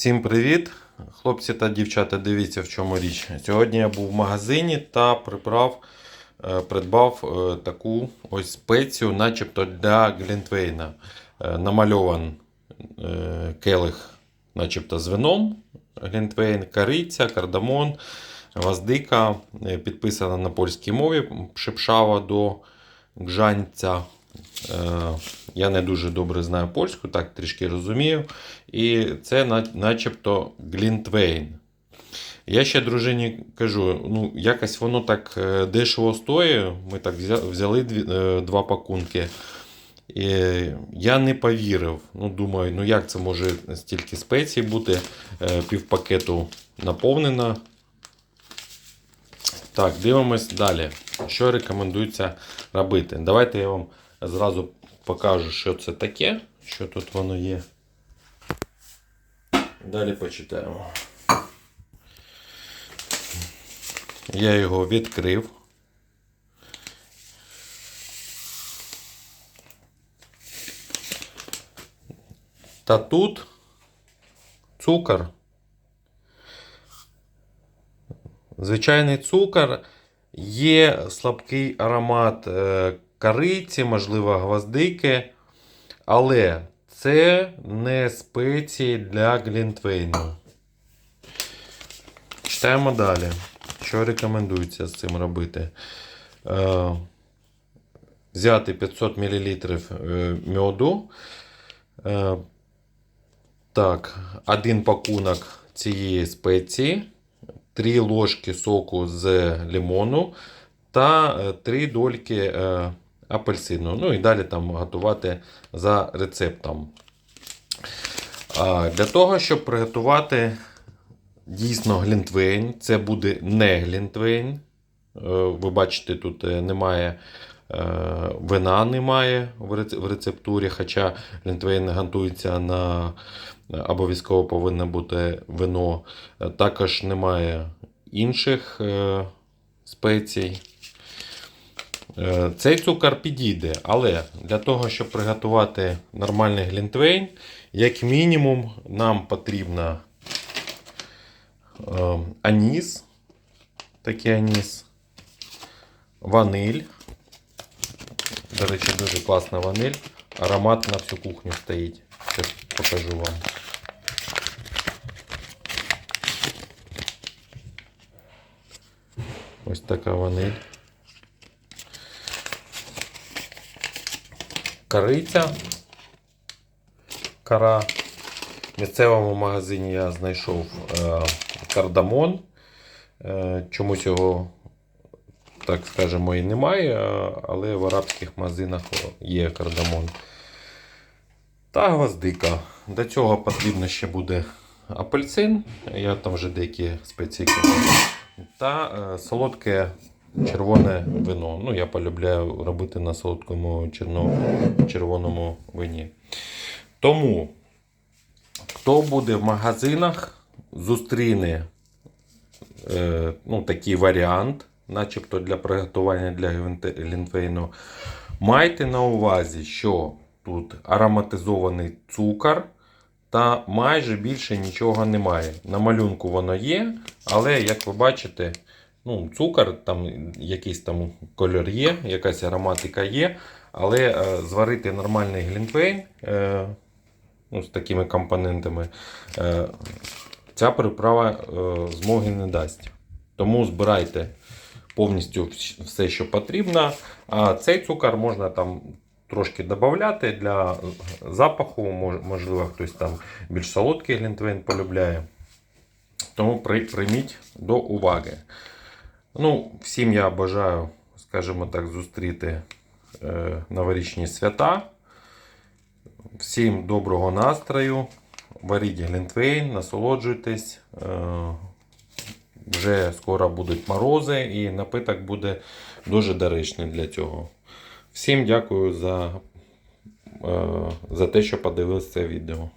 Всім привіт! Хлопці та дівчата, дивіться в чому річ. Сьогодні я був в магазині та прибрав, е, придбав е, таку ось спецію, начебто для Глінтвейна. Е, Намальован келих, начебто з вином. Глінтвейн, кориця, кардамон, гвоздика. Е, Підписана на польській мові. Шипшава до гжанця. Я не дуже добре знаю польську, так трішки розумію. І це начебто Глінтвейн. Я ще дружині кажу, ну якось воно так е, дешево стоїть. Ми так взяли е, два пакунки. І я не повірив. Ну, думаю, ну як це може стільки спецій бути? Е, Півпакету наповнено. Так, дивимось далі. Що рекомендується робити? Давайте я вам зразу покажу, що це таке, що тут воно є. Далі почитаємо. Я його відкрив. Та тут цукор. Звичайний цукор. Є слабкий аромат е, кориці, можливо, гвоздики. Але це не спеції для глінтвейну. Читаємо далі. Що рекомендується з цим робити? Е, взяти 500 мл е, мьоду. Е, так, один пакунок цієї спеції, 3 ложки соку з лимону та 3 дольки е, апельсину. Ну і далі там готувати за рецептом. Для того, щоб приготувати дійсно глінтвейн, це буде не глінтвейн. Е, Ви бачите, тут е, немає е, вина немає в рецептурі, хоча глінтвейн готується на обов'язково повинно бути вино. Також немає інших спецій. Е, Цей цукор підійде, але для того, щоб приготувати нормальний глінтвейн, як мінімум, нам потрібно е, аніс, такий аніс, ваниль. До речі, дуже класна ваниль. Аромат на всю кухню стоїть. Зараз покажу вам. Ось така ваниль. Кориця. Кара. В місцевому магазині я знайшов е, кардамон. Е, чомусь його, так скажемо, і немає, е, але в арабських магазинах є кардамон. Та гвоздика. До цього потрібно ще буде апельсин. Я там вже деякі спеції. Та солодке червоне вино. Ну, я полюбляю робити на солодкому червоному вині. Тому, хто буде в магазинах, зустріне е, ну, такий варіант, начебто для приготування для глінтвейну. Майте на увазі, що тут ароматизований цукор. Та майже більше нічого немає. На малюнку воно є, але як ви бачите, ну, цукор, там якийсь там кольор є, якась ароматика є. Але е, зварити нормальний глінтвейн е, ну, з такими компонентами, е, ця приправа змоги не дасть. Тому збирайте повністю все, що потрібно. А цей цукор можна там трошки додати для запаху. Можливо, хтось там більш солодкий глінтвейн полюбляє. Тому прийміть до уваги. Ну, всім я бажаю, скажімо так, зустріти е, новорічні свята. Всім доброго настрою. Варіть глінтвейн, насолоджуйтесь. Е, вже скоро будуть морози, і напиток буде дуже доречний для цього. Всім дякую за, е, за те, що подивилися це відео.